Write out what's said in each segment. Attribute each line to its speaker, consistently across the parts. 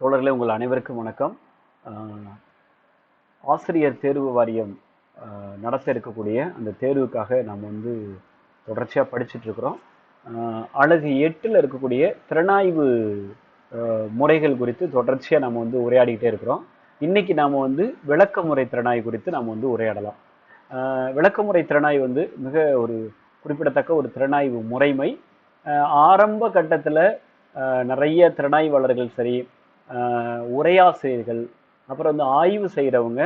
Speaker 1: தோழர்களே உங்கள் அனைவருக்கும் வணக்கம். ஆசிரியர் தேர்வு வாரியம் நடத்த இருக்கக்கூடிய அந்த தேர்வுக்காக நாம் வந்து தொடர்ச்சியாக படிச்சுட்ருக்குறோம் அழகு எட்டில் இருக்கக்கூடிய திறனாய்வு முறைகள் குறித்து தொடர்ச்சியாக நம்ம வந்து உரையாடிக்கிட்டே இருக்கிறோம். இன்றைக்கி நாம் வந்து விளக்கமுறை திறனாய்வு குறித்து நாம் வந்து உரையாடலாம். ஆஹ் விளக்கமுறை திறனாய்வு வந்து மிக ஒரு குறிப்பிடத்தக்க ஒரு திறனாய்வு முறைமை. ஆரம்ப கட்டத்தில் நிறைய திறனாய்வாளர்கள் சரி உரையாசிரியர்கள் அப்புறம் வந்து ஆய்வு செய்கிறவங்க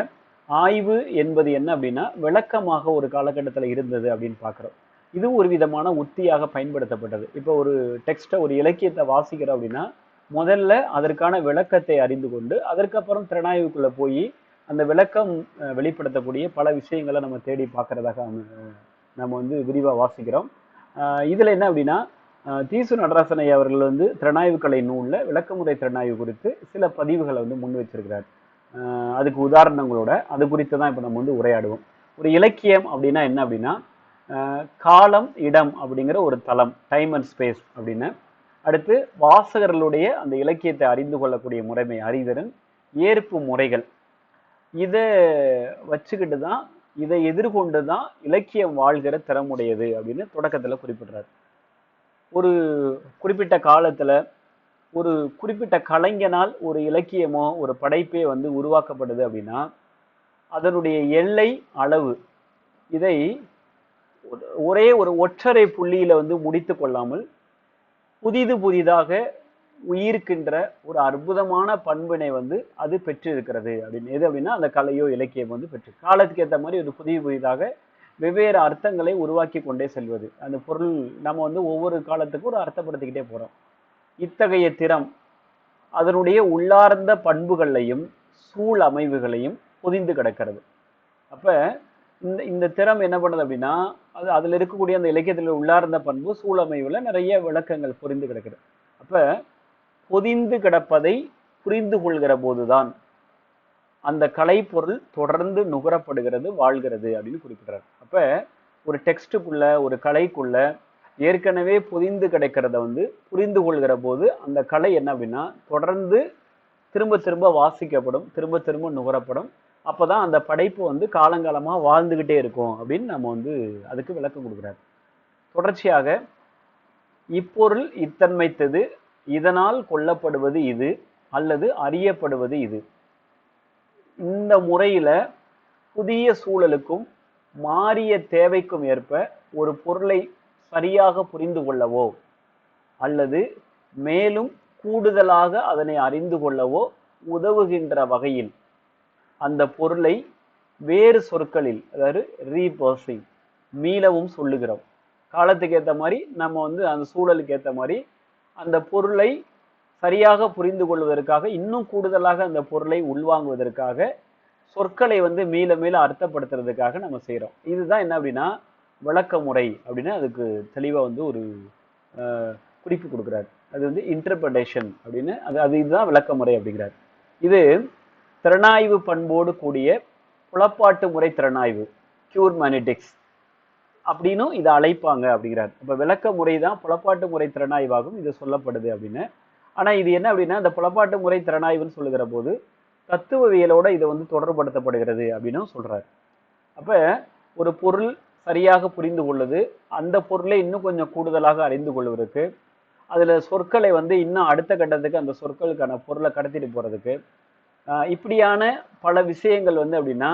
Speaker 1: ஆய்வு என்பது என்ன அப்படின்னா விளக்கமாக ஒரு காலகட்டத்தில் இருந்தது அப்படின்னு பார்க்குறோம் இது ஒரு விதமான உத்தியாக பயன்படுத்தப்பட்டது. இப்போ ஒரு டெக்ஸ்ட்டை ஒரு இலக்கியத்தை வாசிக்கிறோம் அப்படின்னா முதல்ல அதற்கான விளக்கத்தை அறிந்து கொண்டு அதற்கப்புறம் திறனாய்வுக்குள்ளே போய் அந்த விளக்கம் வெளிப்படுத்தக்கூடிய பல விஷயங்களை நம்ம தேடி பார்க்குறதாக நம்ம வந்து விரிவாக வாசிக்கிறோம். இதில் என்ன அப்படின்னா தீசு நடராசனை அவர்கள் வந்து திறனாய்வு கலை நூலில் விளக்கமுறை திறனாய்வு குறித்து சில பதிவுகளை வந்து முன் வச்சிருக்கிறார். அதுக்கு உதாரணங்களோட அது குறித்து தான் இப்போ நம்ம வந்து உரையாடுவோம். ஒரு இலக்கியம் அப்படின்னா என்ன அப்படின்னா காலம் இடம் அப்படிங்கிற ஒரு தளம் டைம் அண்ட் ஸ்பேஸ் அப்படின்னு. அடுத்து வாசகர்களுடைய அந்த இலக்கியத்தை அறிந்து கொள்ளக்கூடிய முறைமை அறிதிறன் ஏற்பு முறைகள். இதை வச்சுக்கிட்டு தான் இதை எதிர்கொண்டு தான் இலக்கியம் வாழ்கிற திறமுடையது அப்படின்னு தொடக்கத்தில் குறிப்பிடுறாரு. ஒரு குறிப்பிட்ட காலத்தில் ஒரு குறிப்பிட்ட கலைஞனால் ஒரு இலக்கியமோ ஒரு படைப்பே வந்து உருவாக்கப்படுது அப்படின்னா அதனுடைய எல்லை அளவு இதை ஒரே ஒரு ஒற்றரை புள்ளியில் வந்து முடித்து கொள்ளாமல் புதிது புதிதாக உயிர்க்கின்ற ஒரு அற்புதமான பண்பினை வந்து அது பெற்றிருக்கிறது அப்படின்னு. எது அப்படின்னா அந்த கலையோ இலக்கியம் வந்து பெற்று காலத்துக்கு ஏற்ற மாதிரி ஒரு புதிய புதிதாக வெவ்வேறு அர்த்தங்களை உருவாக்கி கொண்டே செல்வது. அந்த பொருள் நம்ம வந்து ஒவ்வொரு காலத்துக்கும் ஒரு அர்த்தப்படுத்திக்கிட்டே போகிறோம் இத்தகைய திறம் அதனுடைய உள்ளார்ந்த பண்புகளையும் சூழ் அமைவுகளையும் பொதிந்து கிடக்கிறது. அப்போ இந்த இந்த திறம் என்ன பண்ணுது அப்படின்னா அது அதில் இருக்கக்கூடிய அந்த இலக்கியத்தில் உள்ளார்ந்த பண்பு சூழமைவில் நிறைய விளக்கங்கள் புரிந்து கிடக்குது. அப்போ பொதிந்து கிடப்பதை புரிந்து கொள்கிற போதுதான் அந்த கலைப்பொருள் தொடர்ந்து நுகரப்படுகிறது வாழ்கிறது அப்படின்னு குறிப்பிடுறார். அப்போ ஒரு டெக்ஸ்ட்டுக்குள்ள ஒரு கலைக்குள்ள ஏற்கனவே புதிந்து கிடைக்கிறத வந்து புரிந்து கொள்கிற போது அந்த கலை என்ன அப்படின்னா தொடர்ந்து திரும்ப திரும்ப வாசிக்கப்படும் திரும்ப திரும்ப நுகரப்படும். அப்போ தான் அந்த படைப்பு வந்து காலங்காலமாக வாழ்ந்துக்கிட்டே இருக்கும் அப்படின்னு நம்ம வந்து அதுக்கு விளக்கம் கொடுக்குறாரு. தொடர்ச்சியாக இப்பொருள் இத்தன்மைத்தது இதனால் கொல்லப்படுவது இது அல்லது அறியப்படுவது இது. இந்த முறையில் புதிய சூழலுக்கும் மாறிய தேவைக்கும் ஏற்ப ஒரு பொருளை சரியாக புரிந்து கொள்ளவோ அல்லது மேலும் கூடுதலாக அதனை அறிந்து கொள்ளவோ உதவுகின்ற வகையில் அந்த பொருளை வேறு சொற்களில் அதாவது ரீபர்சிங் மீளவும் சொல்லுகிறோம். காலத்துக்கு ஏற்ற மாதிரி நம்ம வந்து அந்த சூழலுக்கு ஏற்ற மாதிரி அந்த பொருளை சரியாக புரிந்து கொள்வதற்காக இன்னும் கூடுதலாக அந்த பொருளை உள்வாங்குவதற்காக சொற்களை வந்து மீள மீள அர்த்தப்படுத்துறதுக்காக நம்ம செய்கிறோம் இதுதான் என்ன அப்படின்னா விளக்க முறை அப்படின்னு அதுக்கு தெளிவாக வந்து ஒரு குறிப்பு கொடுக்குறாரு. அது வந்து இன்டர்பிரடேஷன் அப்படின்னு அது அது இதுதான் விளக்க முறை அப்படிங்கிறார். இது திறனாய்வு பண்போடு கூடிய புலப்பாட்டு முறை திறனாய்வு கியூர் மேனிடிக்ஸ் அப்படின்னும் இதை அழைப்பாங்க அப்படிங்கிறார். இப்போ விளக்க முறை தான் புலப்பாட்டு முறை திறனாய்வாகும் இது சொல்லப்படுது அப்படின்னு ஆனால் இது என்ன அப்படின்னா இந்த புலப்பாட்டு முறை திறனாய்வுன்னு சொல்லுகிற போது தத்துவவியலோட இதை வந்து தொடர்படுத்தப்படுகிறது அப்படின்னும் சொல்கிறார் அப்போ ஒரு பொருள் சரியாக புரிந்து கொள்ளுது அந்த பொருளை இன்னும் கொஞ்சம் கூடுதலாக அறிந்து கொள்வதற்கு அதில் சொற்களை வந்து இன்னும் அடுத்த கட்டத்துக்கு அந்த சொற்களுக்கான பொருளை கடத்திட்டு போகிறதுக்கு இப்படியான பல விஷயங்கள் வந்து அப்படின்னா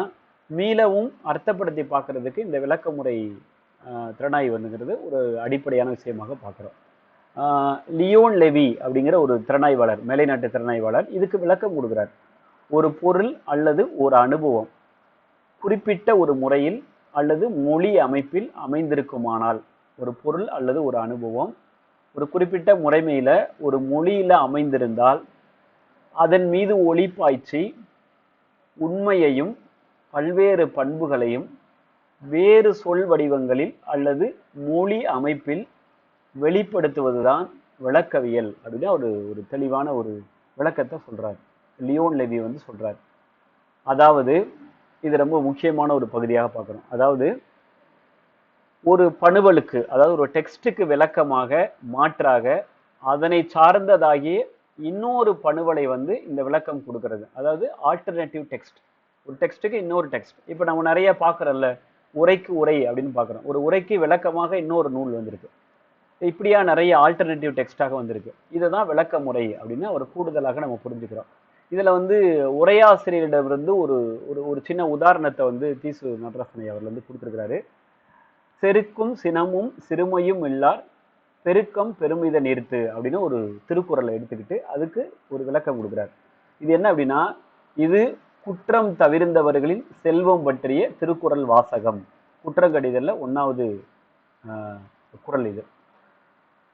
Speaker 1: மீளவும் அர்த்தப்படுத்தி பார்க்கறதுக்கு இந்த விளக்க முறை திறனாய்வு வந்துங்கிறது ஒரு அடிப்படையான விஷயமாக பார்க்குறோம். லியோன் லெவி அப்படிங்கிற ஒரு திறனாய்வாளர் மேலைநாட்டு திறனாய்வாளர் இதுக்கு விளக்கம் கொடுக்குறார். ஒரு பொருள் அல்லது ஒரு அனுபவம் குறிப்பிட்ட ஒரு முறையில் அல்லது மொழி அமைப்பில் அமைந்திருக்குமானால் ஒரு பொருள் அல்லது ஒரு அனுபவம் ஒரு குறிப்பிட்ட முறைமையில் ஒரு மொழியில் அமைந்திருந்தால் அதன் மீது ஒளி பாய்ச்சி உண்மையையும் பல்வேறு பண்புகளையும் வேறு சொல் வடிவங்களில் அல்லது மொழி அமைப்பில் வெளிப்படுத்துவதுதான் விளக்கவியல் அப்படின்னு ஒரு ஒரு தெளிவான ஒரு விளக்கத்தை சொல்றார். லியோன் லெவி வந்து சொல்றார். அதாவது இது ரொம்ப முக்கியமான ஒரு பகுதியாக பார்க்குறோம். அதாவது ஒரு பணுவலுக்கு அதாவது ஒரு டெக்ஸ்ட்டுக்கு விளக்கமாக மாற்றாக அதனை சார்ந்ததாகிய இன்னொரு பணுவலை வந்து இந்த விளக்கம் கொடுக்கறது. அதாவது ஆல்டர்னேட்டிவ் டெக்ஸ்ட் ஒரு டெக்ஸ்ட்டுக்கு இன்னொரு டெக்ஸ்ட் இப்போ நம்ம நிறைய பார்க்குறோம்ல உரைக்கு உரை அப்படின்னு பார்க்குறோம். ஒரு உரைக்கு விளக்கமாக இன்னொரு நூல் வந்திருக்கு. இப்படியா நிறைய ஆல்டர்னேட்டிவ் டெக்ஸ்டாக வந்திருக்கு. இதை தான் விளக்க முறை அப்படின்னு ஒரு கூடுதலாக நம்ம புரிஞ்சுக்கிறோம். இதில் வந்து உரையாசிரியரிடமிருந்து ஒரு ஒரு ஒரு சின்ன உதாரணத்தை வந்து தீசு நடராசனை அவர் வந்து கொடுத்துருக்கிறாரு. செருக்கும் சினமும் சிறுமையும் இல்லார் பெருக்கம் பெருமித நிறுத்து அப்படின்னு ஒரு திருக்குறளை எடுத்துக்கிட்டு அதுக்கு ஒரு விளக்கம் கொடுக்குறார். இது என்ன அப்படின்னா இது குற்றம் தவிர்ந்தவர்களின் செல்வம் பற்றிய திருக்குறள் வாசகம். குற்றங்கடிதலில் ஒன்றாவது குரல் இது.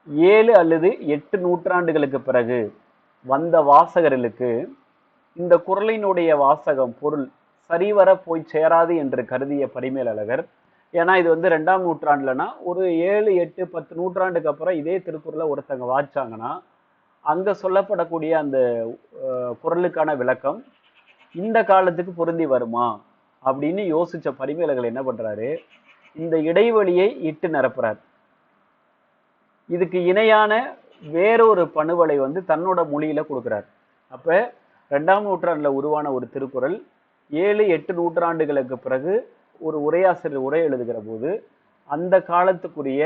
Speaker 1: ஏழு அல்லது எட்டு நூற்றாண்டுகளுக்கு பிறகு வந்த வாசகர்களுக்கு இந்த குரலினுடைய வாசகம் பொருள் சரிவர போய் சேராது என்று கருதிய பரிமேலழகர் ஏன்னா இது வந்து ரெண்டாம் நூற்றாண்டுலனா ஒரு ஏழு எட்டு பத்து நூற்றாண்டுக்கு அப்புறம் இதே திருக்குறளை ஒருத்தங்க வாச்சாங்கன்னா அங்கே சொல்லப்படக்கூடிய அந்த குரலுக்கான விளக்கம் இந்த காலத்துக்கு பொருந்தி வருமா? அப்படின்னு யோசித்த பரிமேலகர் என்ன பண்ணுறாரு இந்த இடைவெளியை இட்டு நிரப்புறார். இதுக்கு இணையான வேறொரு பணுவலை வந்து தன்னோட மொழியில் கொடுக்குறார். அப்போ ரெண்டாம் நூற்றாண்டில் உருவான ஒரு திருக்குறள் ஏழு எட்டு நூற்றாண்டுகளுக்கு பிறகு ஒரு உரையாசிரியர் உரை எழுதுகிற போது அந்த காலத்துக்குரிய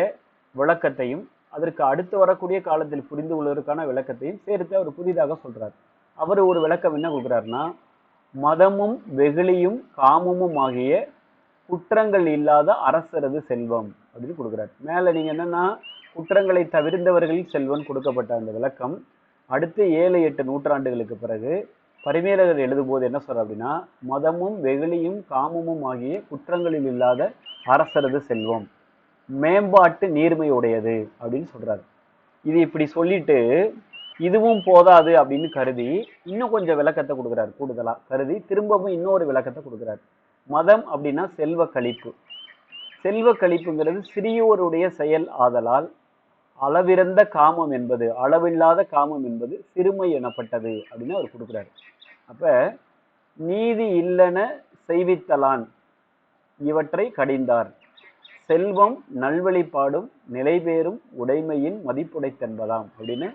Speaker 1: விளக்கத்தையும் அதற்கு அடுத்து வரக்கூடிய காலத்தில் புரிந்து கொள்வதற்கான விளக்கத்தையும் சேர்த்து அவர் புதிதாக சொல்கிறார் அவர் ஒரு விளக்கம் என்ன கொடுக்குறாருன்னா மதமும் வெகுளியும் காமமும் ஆகிய குற்றங்கள் இல்லாத அரசரது செல்வம் அப்படின்னு கொடுக்குறாரு. மேலே நீங்கள் என்னன்னா குற்றங்களை தவிர்ந்தவர்களில் செல்வன் கொடுக்கப்பட்ட அந்த விளக்கம். அடுத்து ஏழு எட்டு நூற்றாண்டுகளுக்கு பிறகு பரிமேலகர் எழுதும்போது என்ன சொல்ற அப்படின்னா மதமும் வெகுளியும் காமமும் ஆகிய குற்றங்களில் இல்லாத அரசரது செல்வம். மேம்பாட்டு நீர்மை உடையது அப்படின்னு சொல்றாரு. இது இப்படி சொல்லிட்டு இதுவும் போதாது அப்படின்னு கருதி இன்னும் கொஞ்சம் விளக்கத்தை கொடுக்குறாரு கூடுதலா கருதி திரும்பவும் இன்னொரு விளக்கத்தை கொடுக்குறாரு. மதம் அப்படின்னா செல்வ கழிப்பு. செல்வ கழிப்புங்கிறது சிறியோருடைய செயல் ஆதலால் அளவிறந்த காமம் என்பது அளவில்லாத காமம் என்பது சிறுமை எனப்பட்டது அப்படின்னு அவர் கொடுக்குறாரு. அப்ப நீதி இல்லன செய்வித்தலான் இவற்றை கடிந்தார். செல்வம் நல்வழிப்பாடும் நிலைபேறும் உடைமையின் மதிப்புடைத்தென்பதாம் அப்படின்னு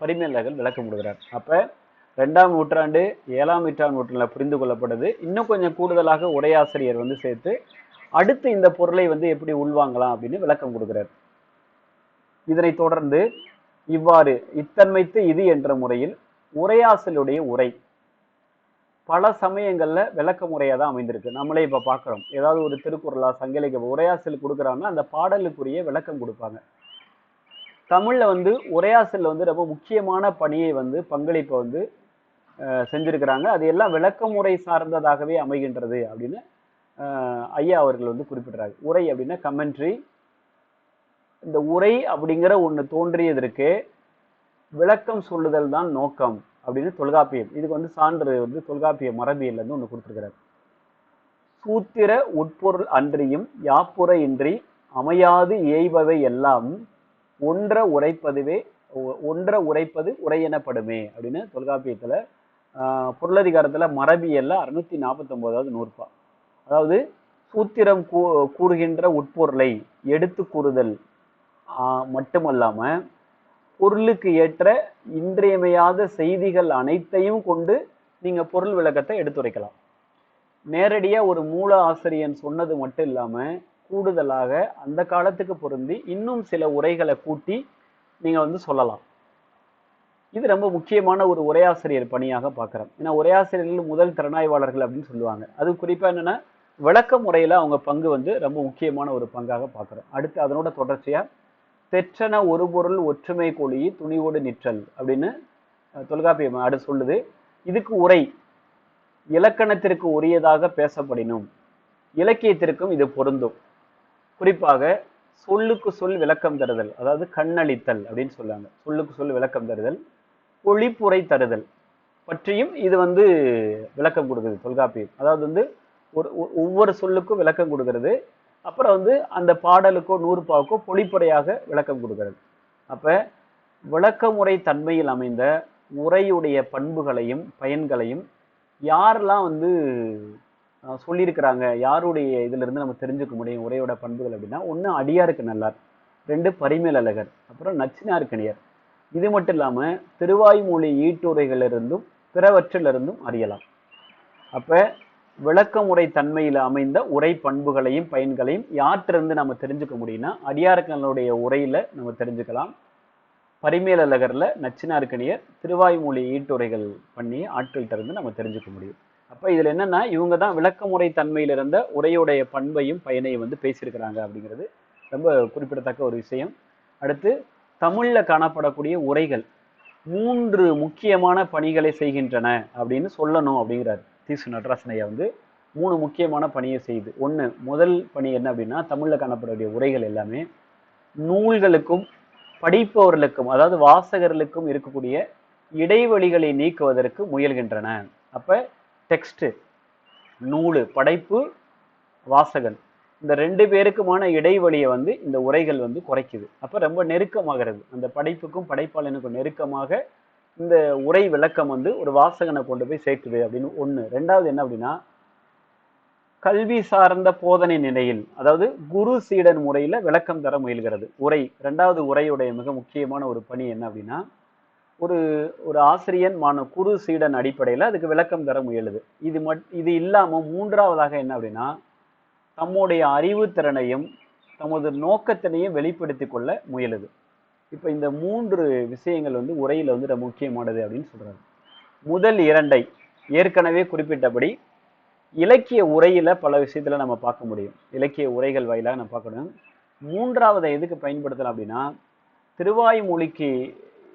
Speaker 1: பரிமேலகர் விளக்கம் கொடுக்குறார். அப்ப ரெண்டாம் நூற்றாண்டு ஏழாம் நூற்றாண்டு நூற்றில் புரிந்து கொள்ளப்படுது இன்னும் கொஞ்சம் கூடுதலாக உரையாசிரியர் வந்து சேர்த்து அடுத்து இந்த பொருளை வந்து எப்படி உள்வாங்கலாம் அப்படின்னு விளக்கம் கொடுக்குறார். இதனைத் தொடர்ந்து இவ்வாறு இத்தன்மைத்து இது என்ற முறையில் உரையாசலுடைய உரை. பல சமயங்களில் விளக்க முறையாக தான் அமைந்திருக்கு. நம்மளே இப்போ பார்க்குறோம் ஏதாவது ஒரு திருக்குறளா சங்கிலிக்க உரையாசல் கொடுக்குறாங்கன்னா அந்த பாடலுக்குரிய விளக்கம் கொடுப்பாங்க. தமிழில் வந்து உரையாசலில் வந்து ரொம்ப முக்கியமான பணியை வந்து பங்களிப்பை வந்து செஞ்சுருக்கிறாங்க செஞ்சிருக்கிறாங்க. அது எல்லாம் விளக்க முறை சார்ந்ததாகவே அமைகின்றது அப்படின்னு ஐயா அவர்கள் வந்து குறிப்பிடுறாரு. உரை அப்படின்னா கமெண்ட்ரி இந்த உரை அப்படிங்கிற ஒன்று தோன்றியதற்கு விளக்கம் சொல்லுதல் தான் நோக்கம் அப்படின்னு தொல்காப்பியம். இதுக்கு வந்து சான்று வந்து தொல்காப்பிய மரபியல்ல இருந்து ஒன்று கொடுத்துருக்கிறார். சூத்திர உட்பொருள் அன்றியும் யாப்புற இன்றி அமையாது ஏய்பவை எல்லாம் ஒன்ற உரைப்பதுவே ஒன்ற உரைப்பது உரை எனப்படுமே அப்படின்னு தொல்காப்பியத்தில் பொருளதிகாரத்தில் மரபியல்ல அறுநூத்தி நாற்பத்தொம்போதாவது நூற்பா. அதாவது சூத்திரம் கூ கூறுகின்ற உட்பொருளை எடுத்து கூறுதல். மட்டுமல்லாமல் பொருளுக்கு ஏற்ற இன்றியமையாத செய்திகள் அனைத்தையும் கொண்டு நீங்கள் பொருள் விளக்கத்தை எடுத்துரைக்கலாம். நேரடியாக ஒரு மூல ஆசிரியன் சொன்னது மட்டும் இல்லாமல் கூடுதலாக அந்த காலத்துக்கு பொருந்தி இன்னும் சில உரைகளை கூட்டி நீங்கள் வந்து சொல்லலாம். இது ரொம்ப முக்கியமான ஒரு உரையாசிரியர் பணியாக பார்க்குறோம் ஏன்னா உரையாசிரியர்கள் முதல் திறனாய்வாளர்கள் அப்படின்னு சொல்லுவாங்க. அது குறிப்பாக என்னென்னா விளக்க முறையில் அவங்க பங்கு வந்து ரொம்ப முக்கியமான ஒரு பங்காக பார்க்குறோம் அடுத்து அதனோட தொடர்ச்சியாக தெற்றன ஒரு பொருள் ஒற்றுமை கொழி துணிவோடு நிற்றல் அப்படின்னு தொல்காப்பியம் அது சொல்லுது. இதுக்கு உரை இலக்கணத்திற்கு உரியதாக பேசப்படினும் இலக்கியத்திற்கும் இது பொருந்தும். குறிப்பாக சொல்லுக்கு சொல் விளக்கம் தருதல் அதாவது கண்ணளித்தல் அப்படின்னு சொல்லுவாங்க சொல்லுக்கு சொல் விளக்கம் தருதல் பொழிப்புரை தருதல் பற்றியும் இது வந்து விளக்கம் கொடுக்குது தொல்காப்பியம். அதாவது வந்து ஒரு ஒவ்வொரு சொல்லுக்கும் விளக்கம் கொடுக்கறது. அப்புறம் வந்து அந்த பாடலுக்கோ நூறுபாவுக்கோ பொழிப்புரையாக விளக்கம் கொடுக்கிறது. அப்போ விளக்கமுறை தன்மையில் அமைந்த உரையுடைய பண்புகளையும் பயன்களையும் யாரெல்லாம் வந்து சொல்லியிருக்கிறாங்க யாருடைய இதிலிருந்து நம்ம தெரிஞ்சுக்க முடியும் உரையோட பண்புகள் அப்படின்னா ஒன்று அடியாருக்கு நல்லார் ரெண்டு பரிமேலழகர் அப்புறம் நச்சினார்க்கணியர் இது மட்டும் இல்லாமல் திருவாய்மொழி ஈட்டுரைகளிலிருந்தும் பிறவற்றிலிருந்தும் அறியலாம். அப்போ விளக்கமுறை தன்மையில் அமைந்த உரை பண்புகளையும் பயன்களையும் யாற்றிருந்து நம்ம தெரிஞ்சுக்க முடியும்னா அடியார்களுடைய உரையில நம்ம தெரிஞ்சுக்கலாம். பரிமேலழகர்ல நச்சினார்க்கணியர் திருவாய்மொழி ஈட்டுரைகள் பண்ணி ஆட்கள் இருந்து நம்ம தெரிஞ்சுக்க முடியும். அப்போ இதில் என்னென்னா இவங்க தான் விளக்கமுறை தன்மையில் இருந்த உரையுடைய பண்பையும் பயனையும் வந்து பேசியிருக்கிறாங்க அப்படிங்கிறது ரொம்ப குறிப்பிடத்தக்க ஒரு விஷயம். அடுத்து தமிழில் காணப்படக்கூடிய உரைகள் மூன்று முக்கியமான பணிகளை செய்கின்றன அப்படின்னு சொல்லணும் அப்படிங்கிறார். தீசு நடராசனையா வந்து மூணு முக்கியமான பணியை செய்யுது ஒன்று முதல் பணி என்ன அப்படின்னா தமிழில் காணப்படக்கூடிய உரைகள் எல்லாமே நூல்களுக்கும் படிப்பவர்களுக்கும் அதாவது வாசகர்களுக்கும் இருக்கக்கூடிய இடைவெளிகளை நீக்குவதற்கு முயல்கின்றன. அப்போ டெக்ஸ்ட்டு நூலு படைப்பு வாசகன் இந்த ரெண்டு பேருக்குமான இடைவெளியை வந்து இந்த உரைகள் வந்து குறைக்குது. அப்போ ரொம்ப நெருக்கமாகிறது. அந்த படைப்புக்கும் படைப்பாளனுக்கும் நெருக்கமாக இந்த உரை விளக்கம் வந்து ஒரு வாசகனை கொண்டு போய் சேர்க்குது அப்படின்னு ஒன்று ரெண்டாவது என்ன அப்படின்னா கல்வி சார்ந்த போதனை நிலையில் அதாவது குரு சீடன் முறையில் விளக்கம் தர முயல்கிறது. உரை ரெண்டாவது உரையுடைய மிக முக்கியமான ஒரு பணி என்ன அப்படின்னா ஒரு ஒரு ஆசிரியன் மான குரு சீடன் அடிப்படையில் அதுக்கு விளக்கம் தர முயலுது. இது மட் இது இல்லாமல் மூன்றாவதாக என்ன அப்படின்னா தம்முடைய அறிவுத்திறனையும் தமது நோக்கத்தினையும் வெளிப்படுத்தி கொள்ள முயலுது. இப்போ இந்த மூன்று விஷயங்கள் வந்து உரையில் வந்து ரொம்ப முக்கியமானது அப்படின்னு சொல்றாரு முதல் இரண்டை ஏற்கனவே குறிப்பிட்டபடி இலக்கிய உரையில் பல விஷயத்தில் நம்ம பார்க்க முடியும். இலக்கிய உரைகள் வாயிலாக நம்ம பார்க்கணும் மூன்றாவதை எதுக்கு பயன்படுத்தலாம் அப்படின்னா திருவாய்மொழிக்கு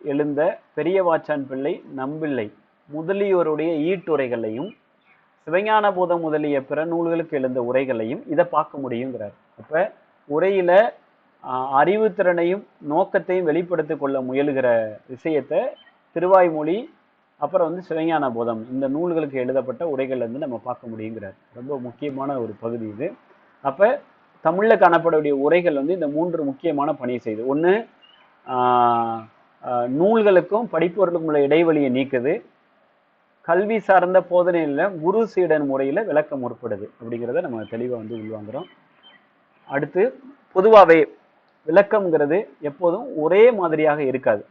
Speaker 1: எழுந்த பெரியவாச்சான் பிள்ளை நம்பிள்ளை முதலியோருடைய ஈட்டுரைகளையும் சிவஞான போதம் முதலிய பிற நூல்களுக்கு எழுந்த உரைகளையும் இதை பார்க்க முடியுங்கிறார். அப்போ உரையில அறிவுத்திறனையும் நோக்கத்தையும் வெளிப்படுத்திக் கொள்ள முயலுகிற விஷயத்தை திருவாய்மொழி அப்புறம் வந்து சிவஞான போதம் இந்த நூல்களுக்கு எழுதப்பட்ட உரைகள் வந்து நம்ம பார்க்க முடியுங்கிறார். ரொம்ப முக்கியமான ஒரு பகுதி இது. அப்போ தமிழில் காணப்படக்கூடிய உரைகள் வந்து இந்த மூன்று முக்கியமான பணியை செய்யுது. ஒன்று நூல்களுக்கும் படிப்பவர்களுக்கும் உள்ள இடைவெளியை நீக்குது. கல்வி சார்ந்த போதனையில் குரு சீடன் முறையில் விளக்கம் முற்படுது அப்படிங்கிறத நம்ம தெளிவாக வந்து உள்வாங்குறோம். அடுத்து பொதுவாகவே விளக்கம்ங்கிறது எப்போதும் ஒரே மாதிரியாக இருக்காது.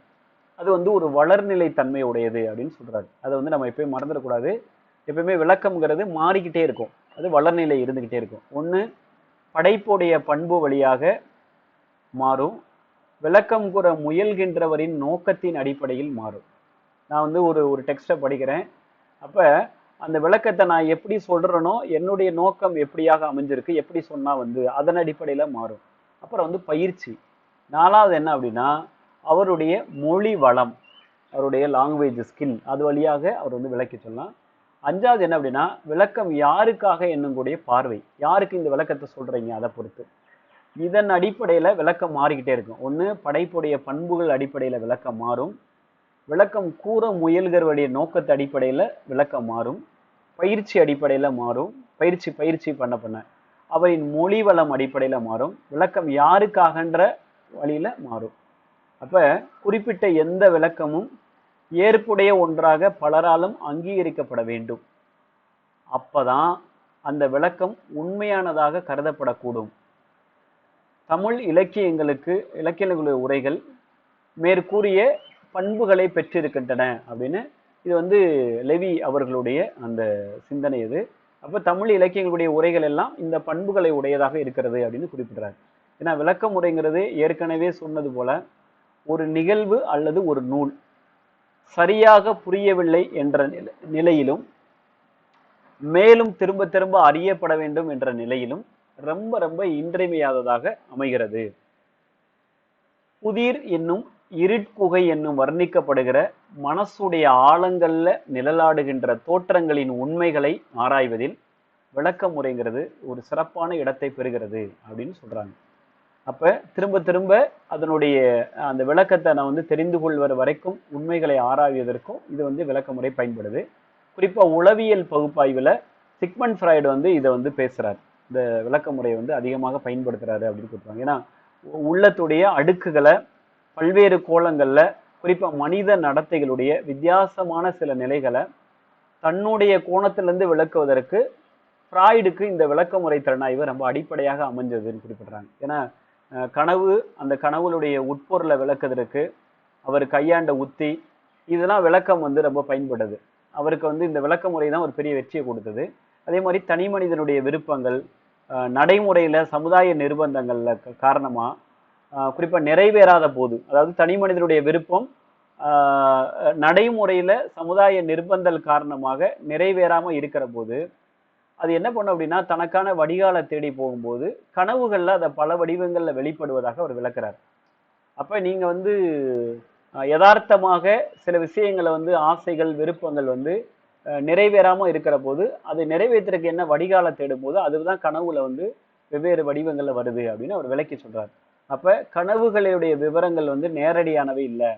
Speaker 1: அது வந்து ஒரு வளர்நிலை தன்மை உடையது அப்படின்னு சொல்கிறாரு அதை வந்து நம்ம எப்பயும் மறந்துடக்கூடாது. எப்பயுமே விளக்கம்ங்கிறது மாறிக்கிட்டே இருக்கும். அது வளர்நிலை இருந்துக்கிட்டே இருக்கும். ஒன்று படைப்புடைய பண்பு வழியாக மாறும். விளக்கம் கூற முயல்கின்றவரின் நோக்கத்தின் அடிப்படையில் மாறும். நான் வந்து ஒரு ஒரு டெக்ஸ்ட்டை படிக்கிறேன். அப்போ அந்த விளக்கத்தை நான் எப்படி சொல்கிறேனோ என்னுடைய நோக்கம் எப்படியாக அமைஞ்சிருக்கு எப்படி சொன்னால் வந்து அதன் அடிப்படையில் மாறும். அப்புறம் வந்து பயிற்சி. நாலாவது என்ன அப்படின்னா அவருடைய மொழி வளம் அவருடைய லாங்குவேஜ் ஸ்கில் அது வழியாக அவர் வந்து விளக்கி சொல்லலாம் அஞ்சாவது என்ன அப்படின்னா விளக்கம் யாருக்காக என்னும் பார்வை. யாருக்கு இந்த விளக்கத்தை சொல்கிறீங்க அதை பொறுத்து? இதன் அடிப்படையில் விளக்கம் மாறிக்கிட்டே இருக்கும். ஒன்று படைப்புடைய பண்புகள் அடிப்படையில் விளக்கம் மாறும். விளக்கம் கூற முயல்கிறவருடைய நோக்கத்தை அடிப்படையில் விளக்கம் மாறும். பயிற்சி அடிப்படையில் மாறும். பயிற்சி பயிற்சி பண்ண பண்ண அவரின் மொழி வளம் அடிப்படையில் மாறும் விளக்கம் யாருக்காகன்ற வழியில் மாறும். அப்போ குறிப்பிட்ட எந்த விளக்கமும் ஏற்புடைய ஒன்றாக பலராலும் அங்கீகரிக்கப்பட வேண்டும். அப்பதான் அந்த விளக்கம் உண்மையானதாக கருதப்படக்கூடும். தமிழ் இலக்கியங்களுக்கு இலக்கியங்களுடைய உரைகள் மேற்கூறிய பண்புகளை பெற்றிருக்கின்றன அப்படின்னு இது வந்து லெவி அவர்களுடைய அந்த சிந்தனை இது. அப்ப தமிழ் இலக்கியங்களுடைய உரைகள் எல்லாம் இந்த பண்புகளை உடையதாக இருக்கிறது அப்படின்னு குறிப்பிடுறாரு. ஏன்னா விளக்க முறைங்கிறது ஏற்கனவே சொன்னது போல ஒரு நிகழ்வு அல்லது ஒரு நூல் சரியாக புரியவில்லை என்ற நில- நிலையிலும் மேலும் திரும்ப திரும்ப அறியப்பட வேண்டும் என்ற நிலையிலும் ரொம்ப ரொம்ப இன்றியமையாததாக அமைகிறது. புதிர் என்னும் இருட்குகை என்னும் வர்ணிக்கப்படுகிற மனசுடைய ஆழங்கள்ல நிழலாடுகின்ற தோற்றங்களின் உண்மைகளை ஆராய்வதில் விளக்க முறைங்கிறது ஒரு சிறப்பான இடத்தை பெறுகிறது அப்படின்னு சொல்றாங்க. அப்ப திரும்ப திரும்ப அதனுடைய அந்த விளக்கத்தை நான் வந்து தெரிந்து கொள்வது வரைக்கும் உண்மைகளை ஆராய்வதற்கும் இது வந்து விளக்க முறை பயன்படுது. குறிப்பா உளவியல் பகுப்பாய்வுல சிக்மன் ஃப்ராய்டு வந்து இதை வந்து பேசுகிறார் இந்த விளக்க முறையை வந்து அதிகமாக பயன்படுத்துறாரு அப்படின்னு சொல்றாங்க ஏன்னா உள்ளத்துடைய அடுக்குகளை பல்வேறு கோலங்களில் குறிப்பாக மனித நடத்தைகளுடைய வித்தியாசமான சில நிலைகளை தன்னுடைய கோணத்திலிருந்து விளக்குவதற்கு ஃப்ராய்டுக்கு இந்த விளக்க முறை திறனாய்வு ரொம்ப அடிப்படையாக அமைஞ்சதுன்னு குறிப்பிடுறாங்க. ஏன்னா கனவு அந்த கனவுளுடைய உட்பொருளை விளக்குவதற்கு அவர் கையாண்ட உத்தி இதெல்லாம் விளக்கம் வந்து ரொம்ப பயன்படுது. அவருக்கு வந்து இந்த விளக்க முறை தான் ஒரு பெரிய வெற்றியை கொடுத்தது. அதே மாதிரி தனி மனிதனுடைய விருப்பங்கள் நடைமுறையில் சமுதாய நிர்பந்தங்களில் காரணமாக குறிப்பாக நிறைவேறாத போது அதாவது தனி மனிதனுடைய விருப்பம் நடைமுறையில் சமுதாய நிர்பந்தல் காரணமாக நிறைவேறாமல் இருக்கிற போது அது என்ன பண்ணும் அப்படின்னா தனக்கான வடிகாலை தேடி போகும்போது கனவுகளில் அதை பல வடிவங்களில் வெளிப்படுவதாக அவர் விளக்குறார். அப்போ நீங்கள் வந்து யதார்த்தமாக சில விஷயங்களை வந்து ஆசைகள் விருப்பங்கள் வந்து நிறைவேறாமல் இருக்கிற போது அதை நிறைவேற்றுறதுக்கு என்ன வடிகாலை தேடும் போது அதுதான் கனவுல வந்து வெவ்வேறு வடிவங்களில் வருது அப்படின்னு அவர் விளக்கி சொல்கிறார் அப்போ கனவுகளுடைய விவரங்கள் வந்து நேரடியானவை இல்லை.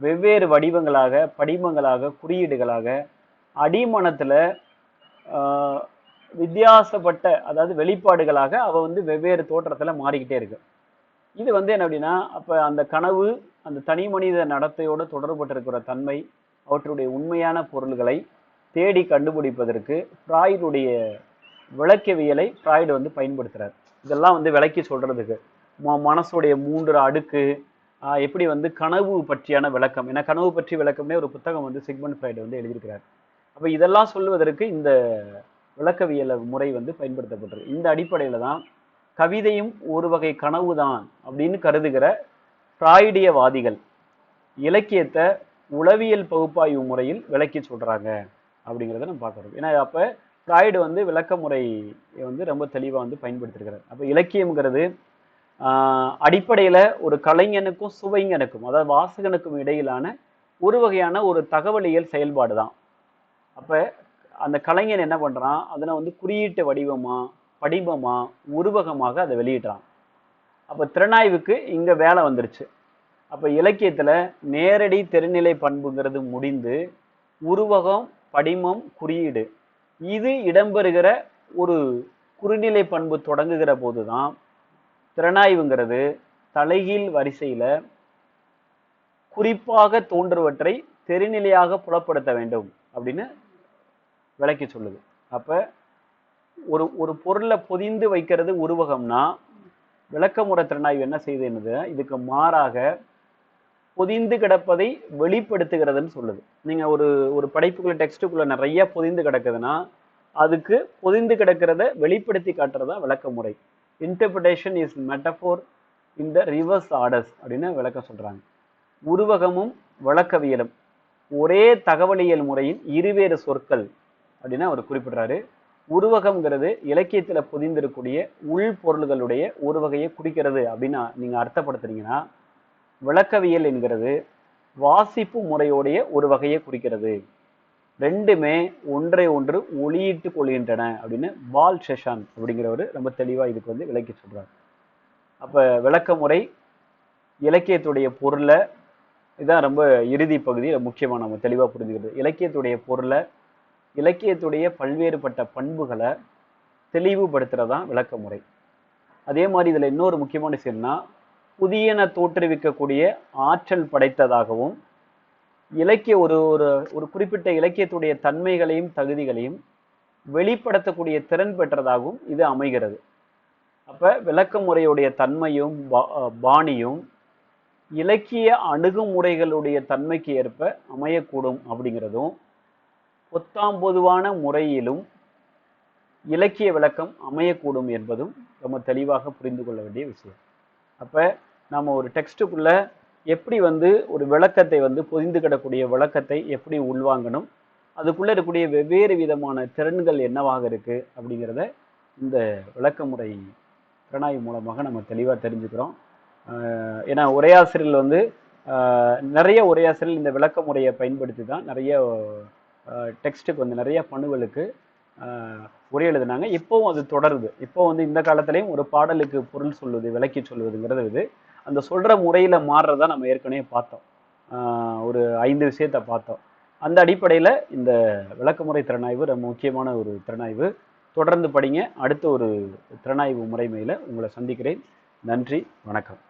Speaker 1: வெவ்வேறு வடிவங்களாக படிமங்களாக குறியீடுகளாக அடிமனத்தில் வித்தியாசப்பட்ட அதாவது வெளிப்பாடுகளாக அவள் வந்து வெவ்வேறு தோற்றத்தில் மாறிக்கிட்டே இருக்கு. இது வந்து என்ன அப்படின்னா அப்போ அந்த கனவு அந்த தனி மனித நடத்தையோடு தொடர்பட்டிருக்கிற தன்மை அவற்றுடைய உண்மையான பொருள்களை தேடி கண்டுபிடிப்பதற்கு ஃப்ராய்டுடைய விளக்கவியலை ஃப்ராய்டு வந்து பயன்படுத்துகிறார் இதெல்லாம் வந்து விளக்கி சொல்கிறதுக்கு மனசுடைய மூன்று அடுக்கு எப்படி வந்து கனவு பற்றியான விளக்கம். ஏன்னா கனவு பற்றி விளக்கம்னே ஒரு புத்தகம் வந்து சிக்மண்ட் ஃப்ரைடு வந்து எழுதியிருக்கிறார். அப்போ இதெல்லாம் சொல்வதற்கு இந்த விளக்கவியல் முறை வந்து பயன்படுத்தப்பட்டிருக்கு. இந்த அடிப்படையில் தான் கவிதையும் ஒரு வகை கனவு தான் அப்படின்னு கருதுகிற ஃப்ராய்டியவாதிகள் இலக்கியத்தை உளவியல் பகுப்பாய்வு முறையில் விளக்கி சொல்கிறாங்க அப்படிங்கிறத நம்ம பார்க்குறோம் ஏன்னா அப்போ ஃப்ராய்டு வந்து விளக்க முறையை வந்து ரொம்ப தெளிவாக வந்து பயன்படுத்திருக்கிறார். அப்போ இலக்கியம்ங்கிறது அடிப்படையில் ஒரு கலைஞனுக்கும் சுவைஞனுக்கும் அதாவது வாசகனுக்கும் இடையிலான ஒரு வகையான ஒரு தகவலியல் செயல்பாடு தான். அப்போ அந்த கலைஞன் என்ன பண்ணுறான் அதனை வந்து குறியீட்டு வடிவமாக படிமமாக உருவகமாக அதை வெளியிடுறான். அப்போ திறனாய்வுக்கு இங்கே வேலை வந்துருச்சு. அப்போ இலக்கியத்தில் நேரடி திறநிலை பண்புங்கிறது முடிந்து உருவகம் படிமம் குறியீடு இது இடம்பெறுகிற ஒரு குறுநிலை பண்பு தொடங்குகிற போது தான் திறனாய்வுங்கிறது தலைகீழ் வரிசையில குறிப்பாக தோன்றுவற்றை தெரிநிலையாக புலப்படுத்த வேண்டும் அப்படின்னு விளக்கி சொல்லுது. அப்ப ஒரு ஒரு பொருளை பொதிந்து வைக்கிறது உருவகம்னா விளக்கமுறை திறனாய்வு என்ன செய்யுதுன்னு இதுக்கு மாறாக பொதிந்து கிடப்பதை வெளிப்படுத்துகிறதுன்னு சொல்லுது. நீங்க ஒரு ஒரு படைப்புக்குள்ள டெக்ஸ்ட்டுக்குள்ள நிறைய பொதிந்து கிடக்குதுன்னா அதுக்கு பொதிந்து கிடக்கிறத வெளிப்படுத்தி காட்டுறதா விளக்க முறை. இன்டர்பிரிட்டேஷன் இஸ் மெட்டஃபோர் இந்த ரிவர்ஸ் ஆர்டர்ஸ் அப்படின்னு விளக்கம் சொல்கிறாங்க உருவகமும் விளக்கவியலும் ஒரே தகவலியல் முறையின் இருவேறு சொற்கள் அப்படின்னு அவர் குறிப்பிடுறாரு. உருவகம்ங்கிறது இலக்கியத்தில் பொதிந்திருக்கக்கூடிய உள் பொருள்களுடைய ஒரு வகையை குறிக்கிறது அப்படின்னு நீங்கள் அர்த்தப்படுத்துறீங்கன்னா விளக்கவியல் என்கிறது வாசிப்பு முறையோடைய ஒரு வகையை குறிக்கிறது. ரெண்டுமே ஒன்றை ஒன்று ஒளியிட்டு கொள்கின்றன அப்படின்னு பால் ஷெஷான் அப்படிங்கிறவர் ரொம்ப தெளிவாக இதுக்கு வந்து விளக்கி சொல்கிறார் அப்போ விளக்க முறை இலக்கியத்துடைய பொருளை இதுதான் ரொம்ப இறுதி பகுதி முக்கியமாக நம்ம தெளிவாக புரிஞ்சுக்கிறது. இலக்கியத்துடைய பொருளை இலக்கியத்துடைய பல்வேறுபட்ட பண்புகளை தெளிவுபடுத்துறதான் விளக்க முறை அதே மாதிரி இதில் இன்னொரு முக்கியமான விஷயம்னா புதியன தோற்றுவிக்கக்கூடிய ஆற்றல் படைத்ததாகவும் இலக்கிய ஒரு ஒரு ஒரு குறிப்பிட்ட இலக்கியத்துடைய தன்மைகளையும் தகுதிகளையும் வெளிப்படுத்தக்கூடிய திறன் பெற்றதாகவும் இது அமைகிறது. அப்போ விளக்க முறையுடைய தன்மையும் பா- பாணியும் இலக்கிய அணுகுமுறைகளுடைய தன்மைக்கு ஏற்ப அமையக்கூடும் அப்படிங்கிறதும் பொத்தாம் பொதுவான முறையிலும் இலக்கிய விளக்கம் அமையக்கூடும் என்பதும் ரொம்ப தெளிவாக புரிந்து கொள்ள வேண்டிய விஷயம். அப்போ நம்ம ஒரு டெக்ஸ்ட்டுக்குள்ளே எப்படி வந்து ஒரு விளக்கத்தை வந்து பொதிந்து கிடக்கூடிய விளக்கத்தை எப்படி உள்வாங்கணும்? அதுக்குள்ளே இருக்கக்கூடிய வெவ்வேறு விதமான திறன்கள் என்னவாக இருக்குது அப்படிங்கிறத இந்த விளக்க முறை திறனாய்வு மூலமாக நம்ம தெளிவாக தெரிஞ்சுக்கிறோம். ஏன்னா உரையாசிரியர்கள் வந்து நிறைய உரையாசிரியர்கள் இந்த விளக்க முறையை பயன்படுத்தி தான் நிறைய டெக்ஸ்ட்டுக்கு வந்து நிறைய பணுகளுக்கு உரை எழுதினாங்க. இப்போவும் அது தொடருது. இப்போ வந்து இந்த காலத்துலேயும் ஒரு பாடலுக்கு பொருள் சொல்வது விளக்கி சொல்வதுங்கிறது இது. அந்த சொல்கிற முறையில் மாறுறதா நம்ம ஏற்கனவே பார்த்தோம். ஒரு ஐந்து விஷயத்த பார்த்தோம். அந்த அடிப்படையில் இந்த விளக்கமுறை திறனாய்வு ரொம்ப முக்கியமான ஒரு திறனாய்வு. தொடர்ந்து படிங்க. அடுத்த ஒரு திறனாய்வு முறைமையில் உங்களை சந்திக்கிறேன். நன்றி. வணக்கம்.